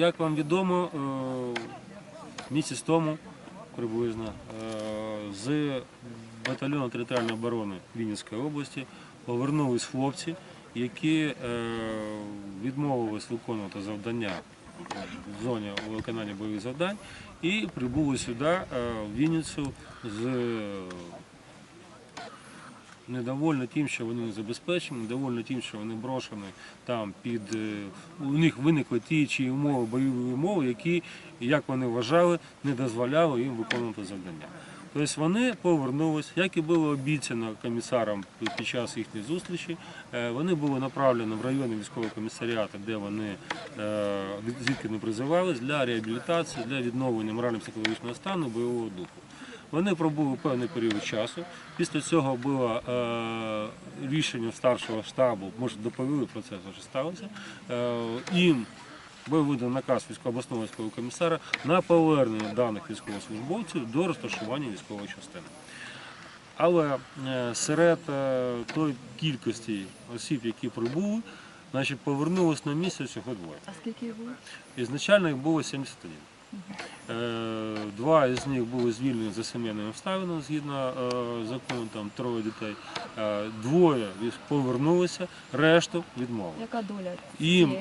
як вам відомо, е, місяць тому приблизно е, з батальйону територіальної оборони Вінницької області повернулись хлопці, які е, відмовились виконувати завдання в зоні виконання бойових завдань і прибули сюди, в Вінницю, з недовольні тим, що вони не забезпечені, недовольні тим, що вони брошені там під е, у них виникли ті чи умови, бойові умови, які, як вони вважали, не дозволяли їм виконувати завдання. Тобто вони повернулись, як і було обіцяно комісарам під час їхньої зустрічі. е, Вони були направлені в районний військовий комісаріат, де вони е, звідки не призивались для реабілітації, для відновлення морально-психологічного стану, бойового духу. Вони пробули певний період часу. Після цього було е, рішення старшого штабу, може доповіли про це, що сталося. Е, їм був виданий наказ військово обласного військового комісара на повернення даних військовослужбовців до розташування військової частини. Але е, серед е, тої кількості осіб, які прибули, значить, повернулось на місце всього двоє. А скільки їх було? Ізначально їх було 71. Е, Два із них були звільнені за сімейними обставинами згідно е, закону, там троє дітей. Е, Двоє повернулися, решту відмовили. Яка доля?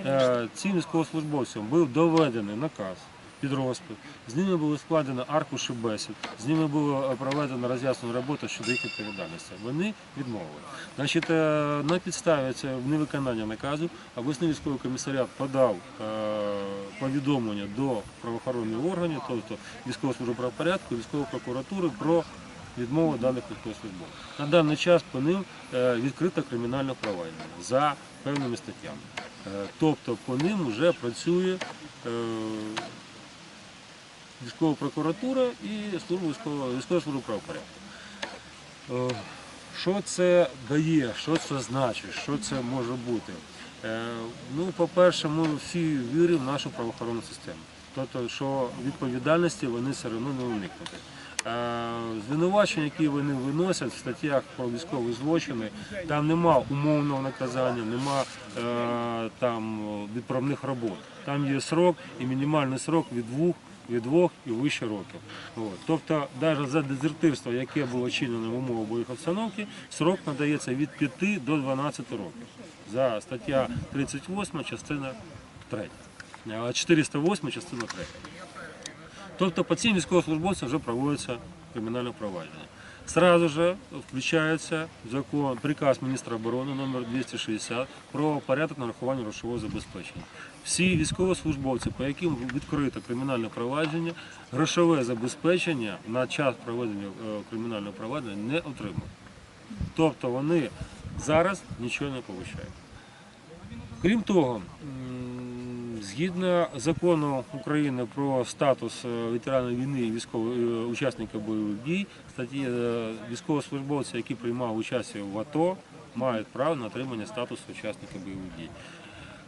Е, цим військовослужбовцям був доведений наказ під розпит. З ними були складені аркуші бесід, з ними була проведена роз'яснена робота щодо їх відповідальності. Вони відмовили. Значить, на підставі цього невиконання наказу обласний військовий комісаріат подав повідомлення до правоохоронних органів, тобто військової служби правопорядку, військової прокуратури про відмову даних військовослужбовців. На даний час по ним е, відкрито кримінальне провадження за певними статтями. Е, Тобто по ним вже працює е, військова прокуратура і служба військового військова служба правопорядку. Що це дає, що це значить, що це може бути? Е, Ну, по-перше, ми всі віримо в нашу правоохоронну систему. Тобто, що відповідальності вони все одно не уникнути. Е, Звинувачення, які вони виносять в статтях про військові злочини, там нема умовного наказання, нема е, там відправних робот. Там є срок і мінімальний срок від двох від двох і вище років. От. Тобто, навіть за дезертирство, яке було чинено в умовах бойових обстановки, срок надається від 5 до 12 років. За стаття 38, частина 3. А 408, частина 3. Тобто по цим військовослужбовцям вже проводиться кримінальне провадження. Сразу же включається закон приказ міністра оборони номер 260 про порядок нарахування грошового забезпечення. Всі військовослужбовці, по яким відкрито кримінальне провадження, грошове забезпечення на час проведення е, кримінального провадження не отримують. Тобто вони зараз нічого не отримує. Крім того, згідно закону України про статус е, ветерана війни і е, учасника бойових дій, статті військовослужбовця, військовослужбовці, які приймали участь в АТО, мають право на отримання статусу учасника бойових дій.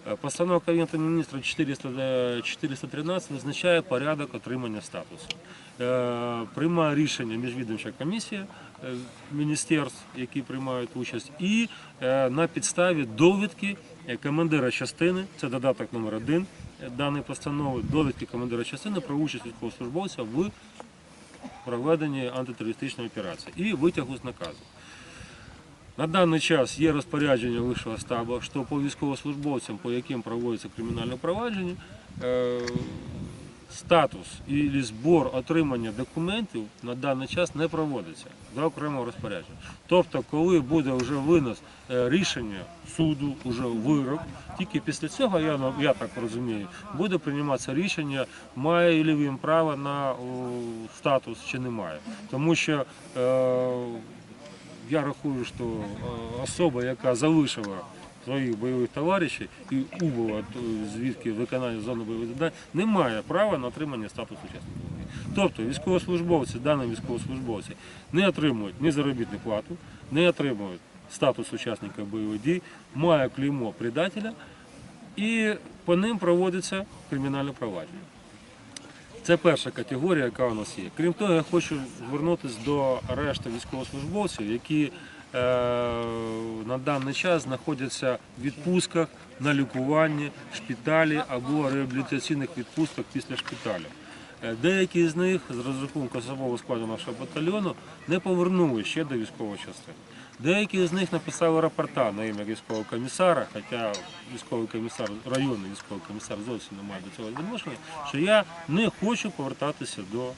Е, Постанова Кабінету міністрів 400, е, 413 визначає порядок отримання статусу. Е, Приймає рішення міжвідомча комісія е, міністерств, які приймають участь, і е, на підставі довідки е, командира частини, це додаток номер один е, даної постанови, довідки командира частини про участь військовослужбовця в проведенні антитерористичної операції і витягу з наказу. На даний час є розпорядження Вищого штабу, що по військовослужбовцям, по яким проводиться кримінальне провадження, е, статус і збор отримання документів на даний час не проводиться до окремого розпорядження. Тобто, коли буде вже винос е, рішення суду, вже вирок, тільки після цього, я, на- я так розумію, буде прийматися рішення, має він право на статус чи немає. Тому що е, я рахую, що е, особа, яка залишила своїх бойових товаришів і убула е, звідки виконання зони бойових завдань, не має права на отримання статусу учасника. Тобто військовослужбовці, дані військовослужбовці не отримують ні заробітну плату, не отримують статус учасника бойових дій, має клеймо предателя і по ним проводиться кримінальне провадження. Це перша категорія, яка у нас є. Крім того, я хочу звернутися до решти військовослужбовців, які на даний час знаходяться в відпустках на лікуванні в шпиталі або реабілітаційних відпустках після шпиталю. Е, Деякі з них з розрахунку особового складу нашого батальйону не повернули ще до військової частини. Деякі з них написали рапорта на ім'я військового комісара, хоча військовий комісар, районний військовий комісар зовсім не має до цього відношення, що я не хочу повертатися до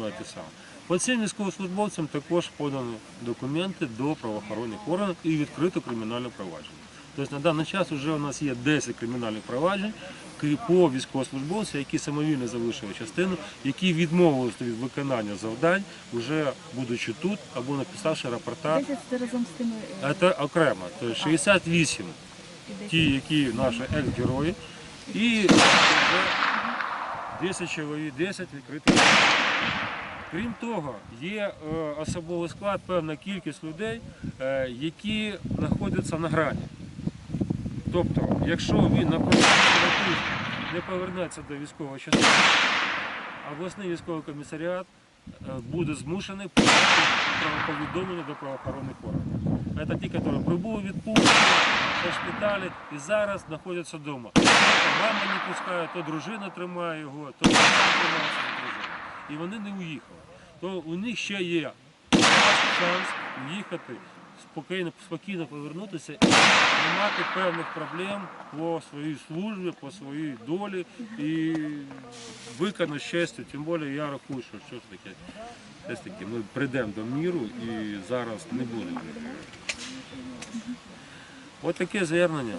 те. По цим військовослужбовцям також подані документи до правоохоронних органів і відкрито кримінальне провадження. Тобто на даний час вже у нас є 10 кримінальних проваджень по військовослужбовцям, які самовільно залишили частину, які відмовилися від виконання завдань, вже будучи тут або написавши рапорта. 10 це разом з тими е, Це окремо. Тобто 68 ті, які наші екс-герої, і 10 чоловік, 10 відкритих. Крім того, є е, особовий склад, певна кількість людей, е, які знаходяться на грані. Тобто, якщо він на протязі не повернеться до військової частини, обласний військовий комісаріат е, буде змушений подати правоповідомлення до правоохоронних органів. Це ті, які прибули від відпустку, со шпиталі і зараз знаходяться вдома. То мама не пускає, то дружина тримає його, то сам тримається за. І вони не уїхали. То у них ще є шанс уїхати, спокійно, спокійно повернутися і не мати певних проблем по своїй службі, по своїй долі і виконати щастя. Тим більше я рахую, що щось таке. ж таки, ми прийдемо до міру і зараз не буде. Ось таке звернення.